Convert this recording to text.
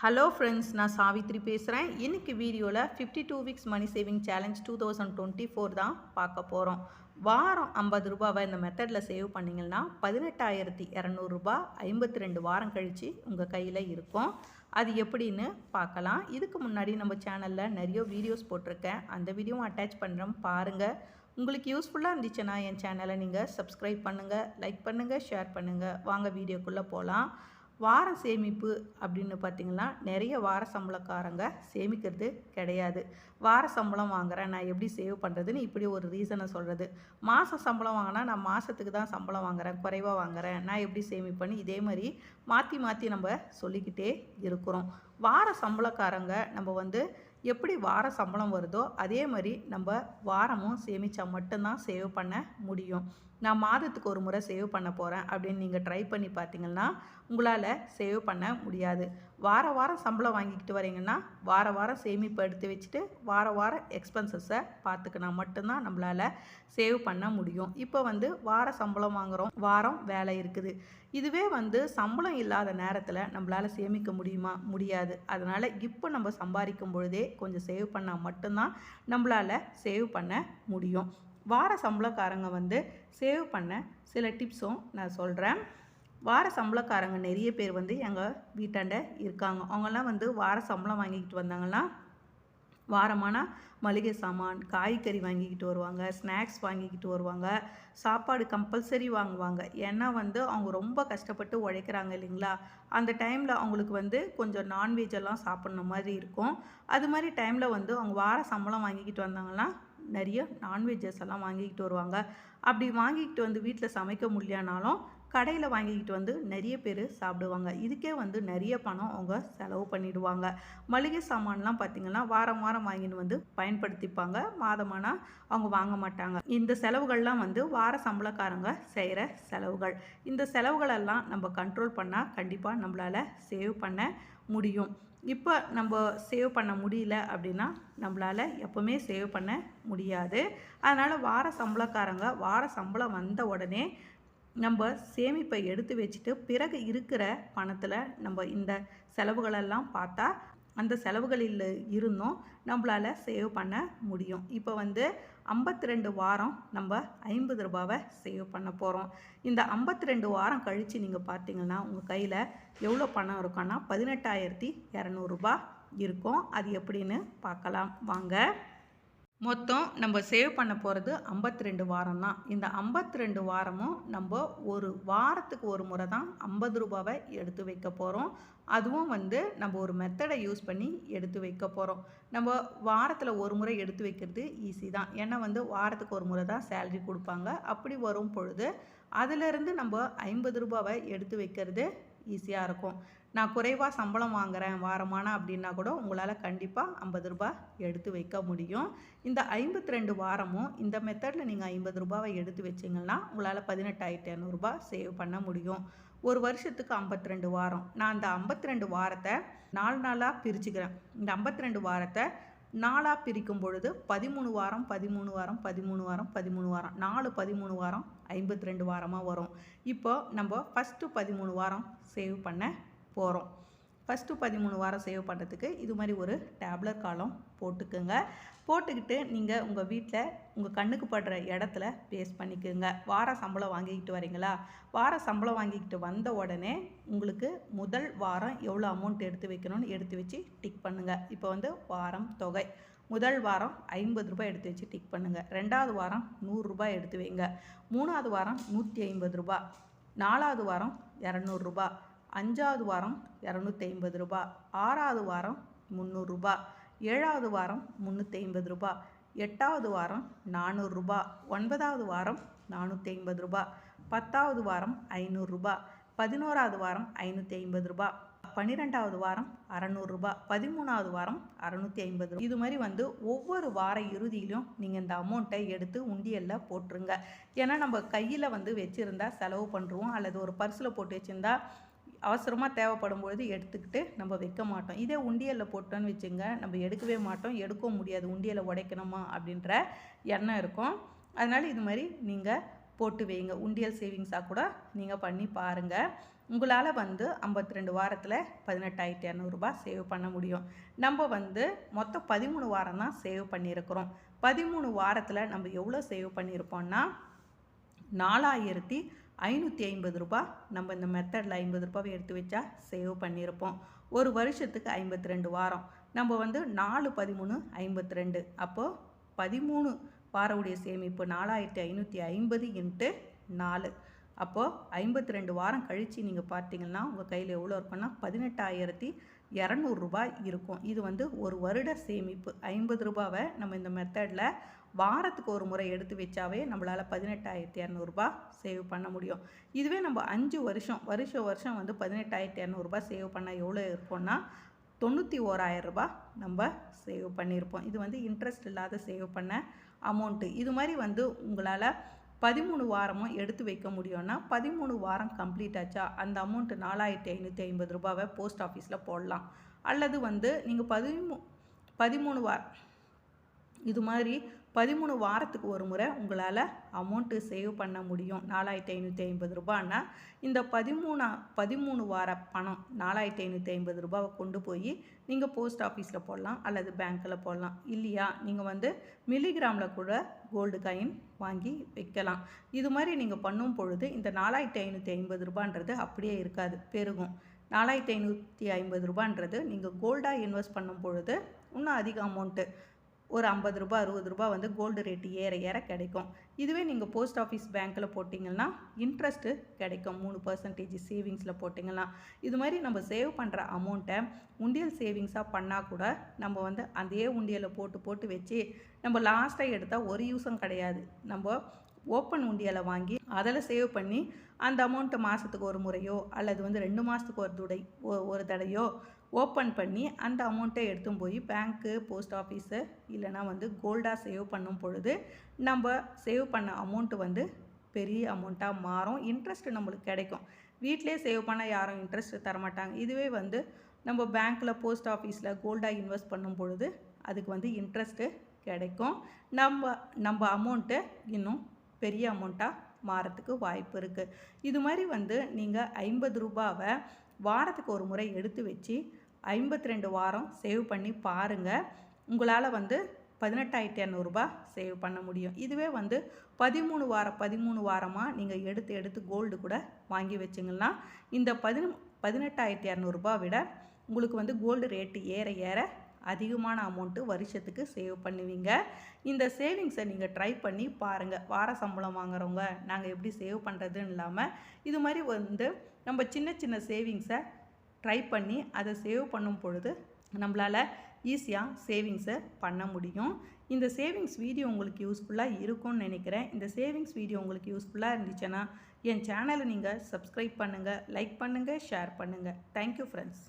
Hello friends நான் சாவித்ரி பேசுகிறேன் இன்றைக்கி வீடியோவில் fifty two weeks money saving challenge two thousand twenty four தான் பார்க்க போகிறோம் வாரம் ஐம்பது ரூபாவை இந்த மெத்தடில் சேவ் பண்ணிங்கன்னா பதினெட்டாயிரத்தி இரநூறுபா ஐம்பத்தி ரெண்டு வாரம் கழித்து உங்கள் கையில் இருக்கும். அது எப்படின்னு பார்க்கலாம். இதுக்கு முன்னாடி நம்ம சேனலில் நிறைய வீடியோஸ் போட்டிருக்கேன். அந்த வீடியோவும் அட்டாச் பண்ணுறோம் பாருங்கள் உங்களுக்கு யூஸ்ஃபுல்லாக இருந்துச்சுன்னா என் சேனலை நீங்கள் சப்ஸ்கிரைப் பண்ணுங்கள் லைக் பண்ணுங்கள் ஷேர் பண்ணுங்கள் வாங்க வீடியோக்குள்ளே போகலாம் வார சேமிப்பு அப்படின்னு பார்த்தீங்கன்னா நிறைய வார சம்பளக்காரங்க சேமிக்கிறது கிடையாது. வார சம்பளம் வாங்குகிறேன் நான் எப்படி சேவ் பண்ணுறதுன்னு இப்படி ஒரு ரீசனை சொல்கிறது மாத சம்பளம் வாங்கினா நான் மாதத்துக்கு தான் சம்பளம் வாங்குறேன் குறைவாக வாங்குகிறேன் நான் எப்படி சேமிப்பேன்னு இதே மாதிரி மாற்றி மாற்றி நம்ம சொல்லிக்கிட்டே இருக்கிறோம். வார சம்பளக்காரங்க நம்ம வந்து எப்படி வார சம்பளம் வருதோ அதே மாதிரி நம்ம வாரமும் சேமித்தா மட்டும்தான் சேவ் பண்ண முடியும். நான் மாதத்துக்கு ஒரு முறை சேவ் பண்ண போகிறேன் அப்படின்னு நீங்கள் ட்ரை பண்ணி பார்த்தீங்கன்னா உங்களால் சேவ் பண்ண முடியாது. வார வாரம் சம்பளம் வாங்கிக்கிட்டு வரீங்கன்னா வார வாரம் சேமிப்பு எடுத்து வச்சுட்டு வார வாரம் எக்ஸ்பென்சஸை பார்த்துக்கினா மட்டும்தான் நம்மளால் சேவ் பண்ண முடியும். இப்போ வந்து வார சம்பளம் வாங்குகிறோம் வாரம் வேலை இருக்குது. இதுவே வந்து சம்பளம் இல்லாத நேரத்தில் நம்மளால் சேமிக்க முடியுமா? முடியாது. அதனால் இப்போ நம்ம சம்பாதிக்கும் பொழுதே கொஞ்சம் சேவ் பண்ணால் மட்டும்தான் நம்மளால் சேவ் பண்ண முடியும். வார சம்பளக்காரங்க வந்து சேவ் பண்ண சில டிப்ஸும் நான் சொல்கிறேன் வார சம்பளக்காரங்க நிறைய பேர் வந்து எங்கள் வீட்டாண்ட இருக்காங்க. அவங்கெல்லாம் வந்து வார சம்பளம் வாங்கிக்கிட்டு வந்தாங்கன்னா வாரமான மளிகை சாமான் காய்கறி வாங்கிக்கிட்டு வருவாங்க ஸ்நாக்ஸ் வாங்கிக்கிட்டு வருவாங்க சாப்பாடு கம்பல்சரி வாங்குவாங்க. ஏன்னா வந்து அவங்க ரொம்ப கஷ்டப்பட்டு உழைக்கிறாங்க இல்லைங்களா? அந்த டைமில் அவங்களுக்கு வந்து கொஞ்சம் நான்வெஜ் எல்லாம் சாப்பிட்ற மாதிரி இருக்கும். அது மாதிரி டைமில் வந்து அவங்க வார சம்பளம் வாங்கிக்கிட்டு வந்தாங்கன்னா நிறைய நான்வெஜ்ஜஸ் எல்லாம் வாங்கிக்கிட்டு வருவாங்க. அப்படி வாங்கிக்கிட்டு வந்து வீட்டில் சமைக்க முடியலனாலும் கடையில் வாங்கிக்கிட்டு வந்து நிறைய பேர் சாப்பிடுவாங்க. இதுக்கே வந்து நிறைய பணம் அவங்க செலவு பண்ணிடுவாங்க. மளிகை சாமான்லாம் பார்த்திங்கன்னா வாரம் வாரம் வாங்கின்னு வந்து பயன்படுத்திப்பாங்க. மாதமானால் அவங்க வாங்க மாட்டாங்க. இந்த செலவுகள்லாம் வந்து வார சம்பளக்காரங்க செய்கிற செலவுகள். இந்த செலவுகளெல்லாம் நம்ம கண்ட்ரோல் பண்ணால் கண்டிப்பாக நம்மளால் சேவ் பண்ண முடியும். இப்போ நம்ம சேவ் பண்ண முடியல அப்படின்னா நம்மளால் எப்போவுமே சேவ் பண்ண முடியாது. அதனால் வார சம்பளக்காரங்க வார சம்பளம் வந்த உடனே நம்ம சேமிப்பை எடுத்து வச்சுட்டு பிறகு இருக்கிற பணத்தில் நம்ம இந்த செலவுகளெல்லாம் பார்த்தா அந்த செலவுகளில் இருந்தும் நம்மளால் சேவ் பண்ண முடியும். இப்போ வந்து ஐம்பத்தி ரெண்டு வாரம் நம்ம ஐம்பது ரூபாவை சேவ் பண்ண போகிறோம் இந்த ஐம்பத்தி ரெண்டு வாரம் கழித்து நீங்கள் பார்த்தீங்கன்னா உங்கள் கையில் எவ்வளோ பணம் இருக்குன்னா பதினெட்டாயிரத்தி இரநூறுபா இருக்கும். அது எப்படின்னு பார்க்கலாம் வாங்க. மொத்தம் நம்ம சேவ் பண்ண போகிறது ஐம்பத்தி ரெண்டு வாரம் தான் இந்த ஐம்பத்தி ரெண்டு வாரமும் நம்ம ஒரு வாரத்துக்கு ஒரு முறை தான் ஐம்பது ரூபாவை எடுத்து வைக்க போகிறோம் அதுவும் வந்து நம்ம ஒரு மெத்தடை யூஸ் பண்ணி எடுத்து வைக்க போகிறோம் நம்ம வாரத்தில் ஒரு முறை எடுத்து வைக்கிறது ஈஸி தான். ஏன்னா வந்து வாரத்துக்கு ஒரு முறை தான் சேல்ரி கொடுப்பாங்க. அப்படி வரும் பொழுது அதிலிருந்து நம்ம ஐம்பது ரூபாவை எடுத்து வைக்கிறது ஈஸியாக இருக்கும். நான் குறைவாக சம்பளம் வாங்குகிறேன் வாரமானா அப்படின்னா கூட உங்களால் கண்டிப்பாக ஐம்பது ரூபாய் எடுத்து வைக்க முடியும். இந்த ஐம்பத்தி ரெண்டு வாரமும் இந்த மெத்தடில் நீங்கள் ஐம்பது ரூபாவை எடுத்து வச்சிங்கன்னா உங்களால் பதினெட்டாயிரத்தி இரநூறுபா சேவ் பண்ண முடியும். ஒரு வருஷத்துக்கு ஐம்பத்தி ரெண்டு வாரம். நான் அந்த ஐம்பத்தி ரெண்டு வாரத்தை நாலு நாளாக பிரிச்சுக்கிறேன். இந்த ஐம்பத்தி ரெண்டு வாரத்தை நாலாக பிரிக்கும் பொழுது பதிமூணு வாரம் பதிமூணு வாரம் பதிமூணு வாரம் பதிமூணு வாரம். நாலு பதிமூணு வாரம் ஐம்பத்தி ரெண்டு வாரமாக வரும். இப்போ நம்ம ஃபஸ்ட்டு பதிமூணு வாரம் சேவ் பண்ண போகிறோம் ஃபஸ்ட்டு பதிமூணு வாரம் சேவ் பண்ணுறதுக்கு இது மாதிரி ஒரு டேப்லெட் காலம் போட்டுக்குங்க. போட்டுக்கிட்டு நீங்கள் உங்கள் வீட்டில் உங்கள் கண்ணுக்கு படுற இடத்துல பேஸ்ட் பண்ணிக்கோங்க. வார சம்பளம் வாங்கிக்கிட்டு வரீங்களா? வார சம்பளம் வாங்கிக்கிட்டு வந்த உடனே உங்களுக்கு முதல் வாரம் எவ்வளோ அமௌண்ட் எடுத்து வைக்கணும்னு எடுத்து வச்சு டிக் பண்ணுங்கள் இப்போ வந்து வாரம் தொகை. முதல் வாரம் ஐம்பது ரூபாய் எடுத்து வச்சு டிக் பண்ணுங்கள் ரெண்டாவது வாரம் நூறுரூபா எடுத்து வைங்க. மூணாவது வாரம் நூற்றி ஐம்பது ரூபா நாலாவது வாரம் இரநூறுபா அஞ்சாவது வாரம் இரநூத்தி ஐம்பது ரூபா ஆறாவது வாரம் முந்நூறுரூபா ஏழாவது வாரம் முந்நூற்றி ஐம்பது ரூபா எட்டாவது வாரம் நானூறுரூபா ஒன்பதாவது வாரம் நானூற்றி ஐம்பது ரூபா பத்தாவது வாரம் ஐநூறுரூபா பதினோராவது வாரம் ஐநூற்றி ஐம்பது ரூபா பன்னிரெண்டாவது வாரம் அறநூறுரூபா பதிமூணாவது வாரம் அறநூற்றி ஐம்பது ரூபா. இது மாதிரி வந்து ஒவ்வொரு வார இறுதியிலும் நீங்கள் இந்த அமௌண்ட்டை எடுத்து உண்டியலில் போட்டுருங்க. ஏன்னா நம்ம கையில் வந்து வச்சுருந்தா செலவு பண்ணுறோம் அல்லது ஒரு பர்ஸில் போட்டு வச்சுருந்தா அவசரமாக தேவைப்படும் பொழுது எடுத்துக்கிட்டு நம்ம வைக்க மாட்டோம். இதே உண்டியலில் போட்டோன்னு வச்சுங்க நம்ம எடுக்கவே மாட்டோம் எடுக்கவும் முடியாது. உண்டியலை உடைக்கணுமா அப்படின்ற எண்ணம் இருக்கும். அதனால் இது மாதிரி நீங்கள் போட்டு வைங்க. உண்டியல் சேவிங்ஸாக கூட நீங்கள் பண்ணி பாருங்கள் உங்களால் வந்து ஐம்பத்தி ரெண்டு வாரத்தில் பதினெட்டாயிரத்தி இரநூறுபா சேவ் பண்ண முடியும். நம்ம வந்து மொத்தம் பதிமூணு வாரம் தான் சேவ் பண்ணியிருக்கிறோம் பதிமூணு வாரத்தில் நம்ம எவ்வளோ சேவ் பண்ணியிருப்போம்னா நாலாயிரத்தி ஐநூற்றி ஐம்பது ரூபா நம்ம இந்த மெத்தடில் ஐம்பது ரூபாவை எடுத்து வச்சா சேவ் பண்ணியிருப்போம். ஒரு வருஷத்துக்கு ஐம்பத்தி ரெண்டு வாரம். நம்ம வந்து நாலு பதிமூணு ஐம்பத்தி ரெண்டு அப்போது பதிமூணு வாரவுடைய சேமிப்பு நாலாயிரத்தி ஐநூற்றி ஐம்பது இன்ட்டு நாலு. அப்போது ஐம்பத்தி ரெண்டு வாரம் கழித்து நீங்கள் பார்த்தீங்கன்னா உங்கள் கையில் எவ்வளோ இருக்குன்னா பதினெட்டாயிரத்தி இரநூறுபா இருக்கும். இது வந்து ஒரு வருட சேமிப்பு. ஐம்பது ரூபாவை நம்ம இந்த மெத்தடில் வாரத்துக்கு ஒரு முறை எடுத்து வச்சாவே நம்மளால் பதினெட்டாயிரத்தி இரநூறுபா சேவ் பண்ண முடியும். இதுவே நம்ம அஞ்சு வருஷம் வருஷம் வருஷம் வந்து பதினெட்டாயிரத்தி இரநூறுபா சேவ் பண்ண எவ்வளோ இருக்கும்னா தொண்ணூற்றி ஓராயிரரூபா நம்ம சேவ் பண்ணியிருப்போம் இது வந்து இன்ட்ரெஸ்ட் இல்லாத சேவ் பண்ண அமௌண்ட்டு இது மாதிரி வந்து உங்களால் பதிமூணு வாரமும் எடுத்து வைக்க முடியும்னா பதிமூணு வாரம் கம்ப்ளீட் ஆச்சா? அந்த அமௌண்ட்டு நாலாயிரத்தி ஐநூற்றி ஐம்பது ரூபாவை போஸ்ட் ஆஃபீஸில் போடலாம். அல்லது வந்து நீங்கள் பதிமூ பதிமூணு வாரம் இது மாதிரி பதிமூணு வாரத்துக்கு ஒரு முறை உங்களால் அமௌண்ட்டு சேவ் பண்ண முடியும். நாலாயிரத்தி ஐநூற்றி ஐம்பது ரூபான்னா இந்த பதிமூணா பதிமூணு வார பணம் நாலாயிரத்தி ஐநூற்றி ஐம்பது ரூபாவை கொண்டு போய் நீங்கள் போஸ்ட் ஆஃபீஸில் போடலாம் அல்லது பேங்க்கில் போடலாம். இல்லையா? நீங்கள் வந்து மில்லிகிராமில் கூட கோல்டு காயின் வாங்கி வைக்கலாம். இது மாதிரி நீங்கள் பண்ணும் பொழுது இந்த நாலாயிரத்தி ஐநூற்றி ஐம்பது ரூபான்றது அப்படியே இருக்காது பெருகும். நாலாயிரத்தி ஐநூற்றி ஐம்பது ரூபான்றது நீங்கள் கோல்டாக இன்வெஸ்ட் பண்ணும் பொழுது இன்னும் அதிக அமௌண்ட்டு ஒரு ஐம்பது ரூபா அறுபது ரூபா வந்து கோல்டு ரேட்டு ஏற ஏற கிடைக்கும். இதுவே நீங்கள் போஸ்ட் ஆஃபீஸ் பேங்க்கில் போட்டிங்கன்னா இன்ட்ரெஸ்ட்டு கிடைக்கும். மூணு பர்சன்டேஜ் சேவிங்ஸில் போட்டிங்கன்னா. இது மாதிரி நம்ம சேவ் பண்ணுற அமௌண்ட்டை உண்டியல் சேவிங்ஸாக பண்ணால் கூட நம்ம வந்து அதே உண்டியலை போட்டு போட்டு வச்சு நம்ம லாஸ்ட்டாக எடுத்தால் ஒரு யூஸும் கிடையாது. நம்ம ஓப்பன் உண்டியலை வாங்கி அதில் சேவ் பண்ணி அந்த அமௌண்ட்டை மாதத்துக்கு ஒரு முறையோ அல்லது வந்து ரெண்டு மாதத்துக்கு ஒரு துடை ஒரு தடையோ ஓப்பன் பண்ணி அந்த அமௌண்ட்டை எடுத்துன்னு போய் பேங்க்கு போஸ்ட் ஆஃபீஸு இல்லைனா வந்து கோல்டாக சேவ் பண்ணும் பொழுது நம்ம சேவ் பண்ண அமௌண்ட்டு வந்து பெரிய அமௌண்ட்டாக மாறும். இன்ட்ரெஸ்ட் நம்மளுக்கு கிடைக்கும். வீட்டிலே சேவ் பண்ண யாரும் இன்ட்ரெஸ்ட் தரமாட்டாங்க. இதுவே வந்து நம்ம பேங்க்கில் போஸ்ட் ஆஃபீஸில் கோல்டாக இன்வெஸ்ட் பண்ணும் பொழுது அதுக்கு வந்து இன்ட்ரெஸ்ட்டு கிடைக்கும். நம்ம நம்ம அமௌண்ட்டு இன்னும் பெரிய அமௌண்ட்டாக மாறத்துக்கு வாய்ப்பு இருக்குது இது மாதிரி வந்து நீங்கள் ஐம்பது ரூபாவை வாரத்துக்கு ஒரு முறை எடுத்து வச்சு ஐம்பத்தி ரெண்டு வாரம் சேவ் பண்ணி பாருங்கள் உங்களால் வந்து பதினெட்டாயிரத்தி இரநூறுபா சேவ் பண்ண முடியும். இதுவே வந்து பதிமூணு வாரம் பதிமூணு வாரமாக நீங்கள் எடுத்து எடுத்து கோல்டு கூட வாங்கி வச்சிங்கன்னா இந்த பதின பதினெட்டாயிரத்தி இரநூறுபா விட உங்களுக்கு வந்து கோல்டு ரேட்டு ஏற ஏற அதிகமான அமௌண்ட்டு வருஷத்துக்கு சேவ் பண்ணுவீங்க. இந்த சேவிங்ஸை நீங்கள் ட்ரை பண்ணி பாருங்கள் வார சம்பளம் வாங்குறவங்க நாங்கள் எப்படி சேவ் பண்ணுறதுன்னு இல்லாமல் இது மாதிரி வந்து நம்ம சின்ன சின்ன சேவிங்ஸை ட்ரை பண்ணி அதை சேவ் பண்ணும் பொழுது நம்மளால் ஈஸியாக சேவிங்ஸை பண்ண முடியும். இந்த சேவிங்ஸ் வீடியோ உங்களுக்கு யூஸ்ஃபுல்லாக இருக்கும்னு நினைக்கிறேன். இந்த சேவிங்ஸ் வீடியோ உங்களுக்கு யூஸ்ஃபுல்லாக இருந்துச்சுன்னா என் சேனலை நீங்கள் சப்ஸ்கிரைப் பண்ணுங்கள் லைக் பண்ணுங்கள் ஷேர் பண்ணுங்கள் தேங்க்யூ ஃப்ரெண்ட்ஸ்